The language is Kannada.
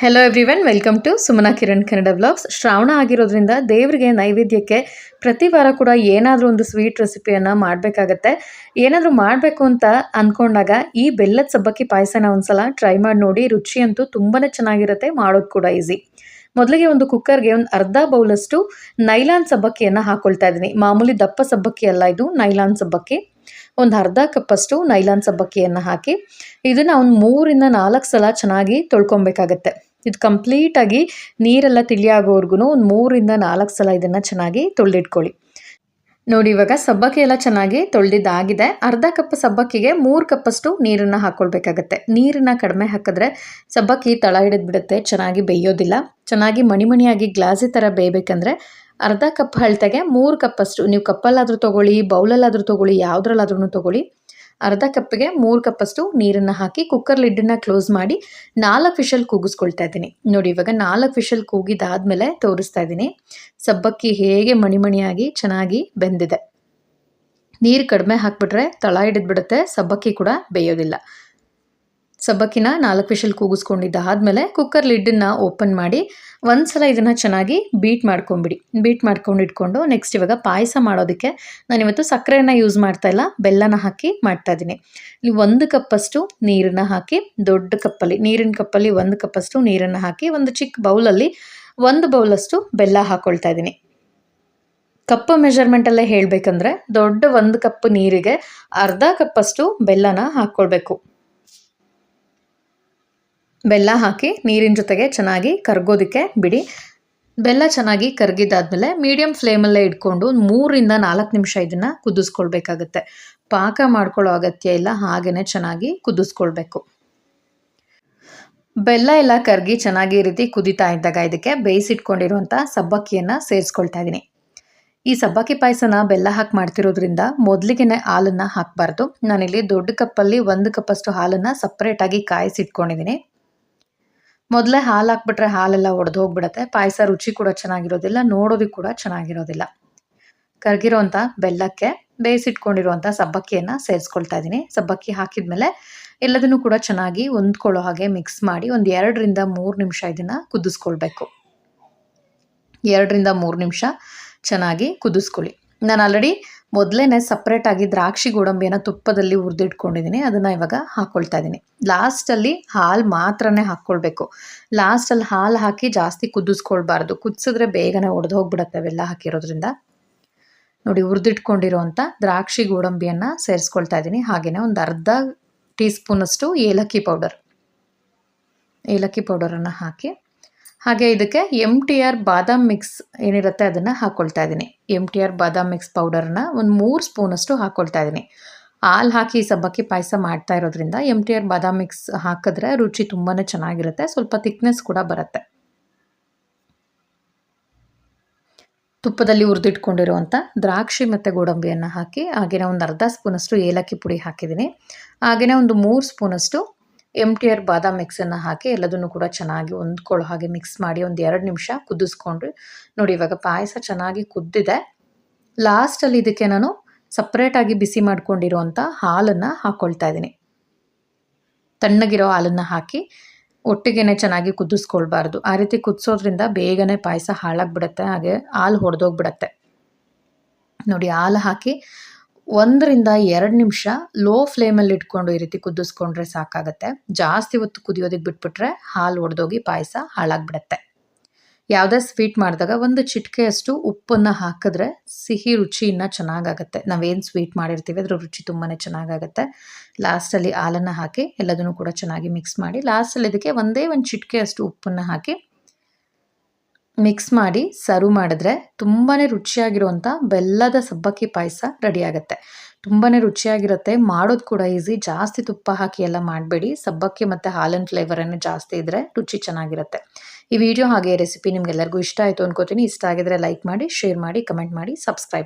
Hello everyone welcome to Sumana Kiran Kannada blogs Shravana ಆಗಿರೋದ್ರಿಂದ ದೇವರಿಗೆ ನೈವೇದ್ಯಕ್ಕೆ ಪ್ರತಿ ವಾರ ಕೂಡ ಏನಾದರೂ ಒಂದು ಸ್ವೀಟ್ ರೆಸಿಪಿಯನ್ನು ಮಾಡಬೇಕಾಗತ್ತೆ. ಏನಾದರೂ ಮಾಡಬೇಕು ಅಂತ ಅಂದ್ಕೊಂಡಾಗ ಈ ಬೆಲ್ಲದ ಸಬ್ಬಕ್ಕಿ ಪಾಯಸನ ಒಂದ್ಸಲ ಟ್ರೈ ಮಾಡಿ ನೋಡಿ ರುಚಿಯಂತೂ ತುಂಬಾ ಚೆನ್ನಾಗಿರುತ್ತೆ, ಮಾಡೋದು ಕೂಡ ಈಸಿ ಮೊದಲಿಗೆ ಒಂದು ಕುಕ್ಕರ್ಗೆ ಒಂದು ಅರ್ಧ ಬೌಲಷ್ಟು ನೈಲಾನ್ ಸಬ್ಬಕ್ಕಿಯನ್ನು ಹಾಕೊಳ್ತಾ ಇದ್ದೀನಿ. ಮಾಮೂಲಿ ದಪ್ಪ ಸಬ್ಬಕ್ಕಿ ಅಲ್ಲ ಇದು ನೈಲಾನ್ ಸಬ್ಬಕ್ಕಿ. ಒಂದು ಅರ್ಧ ಕಪ್ಪಷ್ಟು ನೈಲಾನ್ ಸಬ್ಬಕ್ಕಿಯನ್ನು ಹಾಕಿ, ಇದನ್ನು ಒಂದು ಮೂರಿಂದ ನಾಲ್ಕು ಸಲ ಚೆನ್ನಾಗಿ ತೊಳ್ಕೊಬೇಕಾಗತ್ತೆ. ಇದು ಕಂಪ್ಲೀಟಾಗಿ ನೀರೆಲ್ಲ ತಿಳಿಯಾಗೋವರೆಗೂ ಒಂದು ಮೂರಿಂದ ನಾಲ್ಕು ಸಲ ಇದನ್ನು ಚೆನ್ನಾಗಿ ತೊಳೆದಿಟ್ಕೊಳ್ಳಿ. ನೋಡಿ, ಇವಾಗ ಸಬ್ಬಕ್ಕಿ ಎಲ್ಲ ಚೆನ್ನಾಗಿ ತೊಳೆದಿದ್ದಾಗಿದೆ. ಅರ್ಧ ಕಪ್ ಸಬ್ಬಕ್ಕಿಗೆ ಮೂರು ಕಪ್ಪಷ್ಟು ನೀರನ್ನು ಹಾಕ್ಕೊಳ್ಬೇಕಾಗತ್ತೆ ನೀರನ್ನು ಕಡಿಮೆ ಹಾಕಿದ್ರೆ ಸಬ್ಬಕ್ಕಿ ತಳ ಹಿಡಿದು ಬಿಡುತ್ತೆ ಚೆನ್ನಾಗಿ ಬೇಯೋದಿಲ್ಲ. ಚೆನ್ನಾಗಿ ಮಣಿಮಣಿಯಾಗಿ ಗ್ಲಾಸಿ ಥರ ಬೇಯಬೇಕಂದ್ರೆ ಅರ್ಧ ಕಪ್ ಅಳತೆಗೆ ಮೂರು ಕಪ್ಪಷ್ಟು, ನೀವು ಕಪ್ಪಲ್ಲಾದರೂ ತೊಗೊಳ್ಳಿ, ಬೌಲಲ್ಲಾದರೂ ತೊಗೊಳ್ಳಿ ಯಾವುದ್ರಲ್ಲಾದ್ರೂ ತೊಗೊಳ್ಳಿ ಅರ್ಧ ಕಪ್ಪಿಗೆ ಮೂರು ಕಪ್ಪಷ್ಟು ನೀರನ್ನು ಹಾಕಿ ಕುಕ್ಕರ್ ಲಿಡ್ಡನ್ನು ಕ್ಲೋಸ್ ಮಾಡಿ ನಾಲ್ಕು ವಿಷಲ್ ಕೂಗಿಸ್ಕೊಳ್ತಾ ಇದ್ದೀನಿ. ನೋಡಿ, ಇವಾಗ ನಾಲ್ಕು ವಿಷಲ್ ಕೂಗಿದಾದ್ಮೇಲೆ ತೋರಿಸ್ತಾ ಇದ್ದೀನಿ. ಸಬ್ಬಕ್ಕಿ ಹೇಗೆ ಮಣಿಮಣಿಯಾಗಿ ಚೆನ್ನಾಗಿ ಬೆಂದಿದೆ. ನೀರು ಕಡಿಮೆ ಹಾಕ್ಬಿಟ್ರೆ ತಳ ಹಿಡಿದ್ಬಿಡುತ್ತೆ, ಸಬ್ಬಕ್ಕಿ ಕೂಡ ಬೇಯೋದಿಲ್ಲ. ಸಬ್ಬಕ್ಕಿನ ನಾಲ್ಕು ವಿಷಲ್ ಕೂಗಿಸ್ಕೊಂಡಿದ್ದಾದ್ಮೇಲೆ ಕುಕ್ಕರ್ ಲಿಡ್ಡನ್ನು ಓಪನ್ ಮಾಡಿ ಒಂದು ಸಲ ಇದನ್ನು ಚೆನ್ನಾಗಿ ಬೀಟ್ ಮಾಡ್ಕೊಂಬಿಡಿ. ಬೀಟ್ ಮಾಡ್ಕೊಂಡು ಇಟ್ಕೊಂಡು ನೆಕ್ಸ್ಟ್ ಇವಾಗ ಪಾಯಸ ಮಾಡೋದಕ್ಕೆ ನಾನಿವತ್ತು ಸಕ್ಕರೆಯನ್ನು ಯೂಸ್ ಮಾಡ್ತಾ ಇಲ್ಲ, ಬೆಲ್ಲನ ಹಾಕಿ ಮಾಡ್ತಾ ಇದ್ದೀನಿ. ಇಲ್ಲಿ ಒಂದು ಕಪ್ಪಷ್ಟು ನೀರನ್ನು ಹಾಕಿ, ದೊಡ್ಡ ಕಪ್ಪಲ್ಲಿ, ನೀರಿನ ಕಪ್ಪಲ್ಲಿ ಒಂದು ಕಪ್ಪಷ್ಟು ನೀರನ್ನು ಹಾಕಿ ಒಂದು ಚಿಕ್ಕ ಬೌಲಲ್ಲಿ ಒಂದು ಬೌಲಷ್ಟು ಬೆಲ್ಲ ಹಾಕ್ಕೊಳ್ತಾ ಇದ್ದೀನಿ. ಕಪ್ ಮೆಷರ್ಮೆಂಟಲ್ಲೇ ಹೇಳಬೇಕಂದ್ರೆ ದೊಡ್ಡ ಒಂದು ಕಪ್ ನೀರಿಗೆ ಅರ್ಧ ಕಪ್ಪಷ್ಟು ಬೆಲ್ಲನ ಹಾಕ್ಕೊಳ್ಬೇಕು ಬೆಲ್ಲ ಹಾಕಿ ನೀರಿನ ಜೊತೆಗೆ ಚೆನ್ನಾಗಿ ಕರ್ಗೋದಕ್ಕೆ ಬಿಡಿ. ಬೆಲ್ಲ ಚೆನ್ನಾಗಿ ಕರಗಿದಾದ್ಮೇಲೆ ಮೀಡಿಯಮ್ ಫ್ಲೇಮಲ್ಲೇ ಇಟ್ಕೊಂಡು ಮೂರಿಂದ ನಾಲ್ಕು ನಿಮಿಷ ಇದನ್ನು ಕುದಿಸ್ಕೊಳ್ಬೇಕಾಗತ್ತೆ. ಪಾಕ ಮಾಡ್ಕೊಳ್ಳೋ ಅಗತ್ಯ ಇಲ್ಲ ಹಾಗೆಯೇ ಚೆನ್ನಾಗಿ ಕುದಿಸ್ಕೊಳ್ಬೇಕು. ಬೆಲ್ಲ ಎಲ್ಲ ಕರಗಿ ಚೆನ್ನಾಗಿ ರೀತಿ ಕುದಿತಾ ಇದ್ದಾಗ ಇದಕ್ಕೆ ಬೇಯಿಸಿಟ್ಕೊಂಡಿರುವಂಥ ಸಬ್ಬಕ್ಕಿಯನ್ನು ಸೇರಿಸ್ಕೊಳ್ತಾ ಇದ್ದೀನಿ ಈ ಸಬ್ಬಕ್ಕಿ ಪಾಯಸನ ಬೆಲ್ಲ ಹಾಕಿ ಮಾಡ್ತಿರೋದ್ರಿಂದ ಮೊದಲಿಗೆ ಹಾಲನ್ನು ಹಾಕಬಾರ್ದು. ನಾನಿಲ್ಲಿ ದೊಡ್ಡ ಕಪ್ಪಲ್ಲಿ ಒಂದು ಕಪ್ಪಷ್ಟು ಹಾಲನ್ನು ಸಪ್ರೇಟಾಗಿ ಕಾಯಿಸಿಟ್ಕೊಂಡಿದ್ದೀನಿ ಮೊದಲೇ ಹಾಲು ಹಾಕ್ಬಿಟ್ರೆ ಹಾಲೆಲ್ಲ ಒಡೆದು ಹೋಗ್ಬಿಡುತ್ತೆ ಪಾಯಸ ರುಚಿ ಕೂಡ ಚೆನ್ನಾಗಿರೋದಿಲ್ಲ ನೋಡೋದಕ್ಕೆ ಕೂಡ ಚೆನ್ನಾಗಿರೋದಿಲ್ಲ. ಕರಗಿರೋಂಥ ಬೆಲ್ಲಕ್ಕೆ ಬೇಯಿಸಿಟ್ಕೊಂಡಿರುವಂಥ ಸಬ್ಬಕ್ಕಿಯನ್ನು ಸೇರಿಸ್ಕೊಳ್ತಾ ಇದ್ದೀನಿ ಸಬ್ಬಕ್ಕಿ ಹಾಕಿದ್ಮೇಲೆ ಎಲ್ಲದನ್ನು ಕೂಡ ಚೆನ್ನಾಗಿ ಹೊಂದ್ಕೊಳ್ಳೋ ಹಾಗೆ ಮಿಕ್ಸ್ ಮಾಡಿ ಒಂದು ಎರಡರಿಂದ ಮೂರು ನಿಮಿಷ ಇದನ್ನು ಕುದಿಸ್ಕೊಳ್ಬೇಕು. ಎರಡರಿಂದ ಮೂರು ನಿಮಿಷ ಚೆನ್ನಾಗಿ ಕುದಿಸ್ಕೊಳ್ಳಿ. ನಾನು ಆಲ್ರೆಡಿ ಮೊದಲೇ ಸಪ್ರೇಟಾಗಿ ದ್ರಾಕ್ಷಿ ಗೋಡಂಬಿಯನ್ನು ತುಪ್ಪದಲ್ಲಿ ಹುರಿದಿಟ್ಕೊಂಡಿದ್ದೀನಿ ಅದನ್ನು ಇವಾಗ ಹಾಕ್ಕೊಳ್ತಾ ಇದ್ದೀನಿ ಲಾಸ್ಟಲ್ಲಿ ಹಾಲು ಮಾತ್ರನೇ ಹಾಕ್ಕೊಳ್ಬೇಕು ಲಾಸ್ಟಲ್ಲಿ ಹಾಲು ಹಾಕಿ ಜಾಸ್ತಿ ಕುದಿಸ್ಕೊಳ್ಬಾರ್ದು. ಕುದಿಸಿದ್ರೆ ಬೇಗನೆ ಒಡೆದು ಹೋಗ್ಬಿಡತ್ತೆ ಅವೆಲ್ಲ ಹಾಕಿರೋದ್ರಿಂದ. ನೋಡಿ ಹುರಿದಿಟ್ಕೊಂಡಿರೋವಂಥ ದ್ರಾಕ್ಷಿ ಗೋಡಂಬಿಯನ್ನು ಸೇರಿಸ್ಕೊಳ್ತಾ ಇದ್ದೀನಿ ಹಾಗೆಯೇ ಒಂದು ಅರ್ಧ ಟೀ ಸ್ಪೂನಷ್ಟು ಏಲಕ್ಕಿ ಪೌಡರ್ ಏಲಕ್ಕಿ ಪೌಡರನ್ನು ಹಾಕಿ ಹಾಗೆ ಇದಕ್ಕೆ M T R Badam mix ಏನಿರುತ್ತೆ ಅದನ್ನು ಹಾಕ್ಕೊಳ್ತಾ ಇದ್ದೀನಿ. M T R Badam mix ಪೌಡರ್ನ ಒಂದು ಮೂರು ಸ್ಪೂನಷ್ಟು ಹಾಕ್ಕೊಳ್ತಾ ಇದ್ದೀನಿ. ಹಾಲು ಹಾಕಿ ಸಬ್ಬಕ್ಕಿ ಪಾಯಸ ಮಾಡ್ತಾ ಇರೋದ್ರಿಂದ M T R Badam mix ಹಾಕಿದ್ರೆ ರುಚಿ ತುಂಬಾ ಚೆನ್ನಾಗಿರುತ್ತೆ. ಸ್ವಲ್ಪ ತಿಕ್ನೆಸ್ ಕೂಡ ಬರುತ್ತೆ. ತುಪ್ಪದಲ್ಲಿ ಹುರಿದಿಟ್ಕೊಂಡಿರುವಂಥ ದ್ರಾಕ್ಷಿ ಮತ್ತು ಗೋಡಂಬಿಯನ್ನು ಹಾಕಿ ಹಾಗೆಯೇ ಒಂದು ಅರ್ಧ ಸ್ಪೂನಷ್ಟು ಏಲಕ್ಕಿ ಪುಡಿ ಹಾಕಿದ್ದೀನಿ. ಹಾಗೆಯೇ ಒಂದು ಮೂರು ಸ್ಪೂನಷ್ಟು ಎಂ ಟಿ ಆರ್ ಬಾದಾಮ್ ಮಿಕ್ಸನ್ನು ಹಾಕಿ ಎಲ್ಲದನ್ನು ಕೂಡ ಚೆನ್ನಾಗಿ ಹೊಂದ್ಕೊಳ್ಳೋ ಹಾಗೆ ಮಿಕ್ಸ್ ಮಾಡಿ ಒಂದು ಎರಡು ನಿಮಿಷ ಕುದಿಸ್ಕೊಂಡ್ರಿ ನೋಡಿ, ಇವಾಗ ಪಾಯಸ ಚೆನ್ನಾಗಿ ಕುದ್ದಿದೆ. ಲಾಸ್ಟಲ್ಲಿ ಇದಕ್ಕೆ ನಾನು ಸಪ್ರೇಟಾಗಿ ಬಿಸಿ ಮಾಡ್ಕೊಂಡಿರುವಂಥ ಹಾಲನ್ನು ಹಾಕ್ಕೊಳ್ತಾ ಇದ್ದೀನಿ. ತಣ್ಣಗಿರೋ ಹಾಲನ್ನು ಹಾಕಿ ಒಟ್ಟಿಗೆ ಚೆನ್ನಾಗಿ ಕುದಿಸ್ಕೊಳ್ಬಾರ್ದು. ಆ ರೀತಿ ಕುದಿಸೋದ್ರಿಂದ ಬೇಗನೆ ಪಾಯಸ ಹಾಳಾಗಿಬಿಡತ್ತೆ, ಹಾಗೆ ಹಾಲು ಹೊಡೆದೋಗ್ಬಿಡತ್ತೆ ನೋಡಿ, ಹಾಲು ಹಾಕಿ ಒಂದರಿಂದ ಎರಡು ನಿಮಿಷ ಲೋ ಫ್ಲೇಮಲ್ಲಿ ಇಟ್ಕೊಂಡು ಈ ರೀತಿ ಕುದಿಸ್ಕೊಂಡ್ರೆ ಸಾಕಾಗುತ್ತೆ. ಜಾಸ್ತಿ ಹೊತ್ತು ಕುದಿಯೋದಕ್ಕೆ ಬಿಟ್ಬಿಟ್ರೆ ಹಾಲು ಒಡೆದೋಗಿ ಪಾಯಸ ಹಾಳಾಗ್ಬಿಡತ್ತೆ. ಯಾವುದೇ ಸ್ವೀಟ್ ಮಾಡಿದಾಗ ಒಂದು ಚಿಟಿಕೆಯಷ್ಟು ಉಪ್ಪನ್ನು ಹಾಕಿದ್ರೆ ಸಿಹಿ ರುಚಿ ಇನ್ನೂ ಚೆನ್ನಾಗಾಗತ್ತೆ. ನಾವೇನು ಸ್ವೀಟ್ ಮಾಡಿರ್ತೀವಿ ಅದರ ರುಚಿ ತುಂಬಾ ಚೆನ್ನಾಗಾಗತ್ತೆ. ಲಾಸ್ಟಲ್ಲಿ ಹಾಲನ್ನು ಹಾಕಿ ಎಲ್ಲದನ್ನು ಕೂಡ ಚೆನ್ನಾಗಿ ಮಿಕ್ಸ್ ಮಾಡಿ ಲಾಸ್ಟಲ್ಲಿ ಇದಕ್ಕೆ ಒಂದೇ ಒಂದು ಚಿಟಿಕೆಯಷ್ಟು ಉಪ್ಪನ್ನು ಹಾಕಿ ಮಿಕ್ಸ್ ಮಾಡಿ ಸರ್ವ್ ಮಾಡಿದ್ರೆ ತುಂಬಾ ರುಚಿಯಾಗಿರುವಂಥ ಬೆಲ್ಲದ ಸಬ್ಬಕ್ಕಿ ಪಾಯಸ ರೆಡಿ ಆಗುತ್ತೆ. ತುಂಬಾ ರುಚಿಯಾಗಿರುತ್ತೆ. ಮಾಡೋದು ಕೂಡ ಈಸಿ ಜಾಸ್ತಿ ತುಪ್ಪ ಹಾಕಿ ಎಲ್ಲ ಮಾಡಬೇಡಿ. ಸಬ್ಬಕ್ಕಿ ಮತ್ತು ಹಾಲಿನ ಫ್ಲೇವರನ್ನು ಜಾಸ್ತಿ ಇದ್ದರೆ ರುಚಿ ಚೆನ್ನಾಗಿರುತ್ತೆ. ಈ ವಿಡಿಯೋ ಹಾಗೆ ರೆಸಿಪಿ ನಿಮ್ಗೆಲ್ಲರಿಗೂ ಇಷ್ಟ ಆಯಿತು ಅನ್ಕೋತೀನಿ. ಇಷ್ಟ ಆಗಿದ್ರೆ ಲೈಕ್ ಮಾಡಿ ಶೇರ್ ಮಾಡಿ ಕಮೆಂಟ್ ಮಾಡಿ ಸಬ್ಸ್ಕ್ರೈಬ್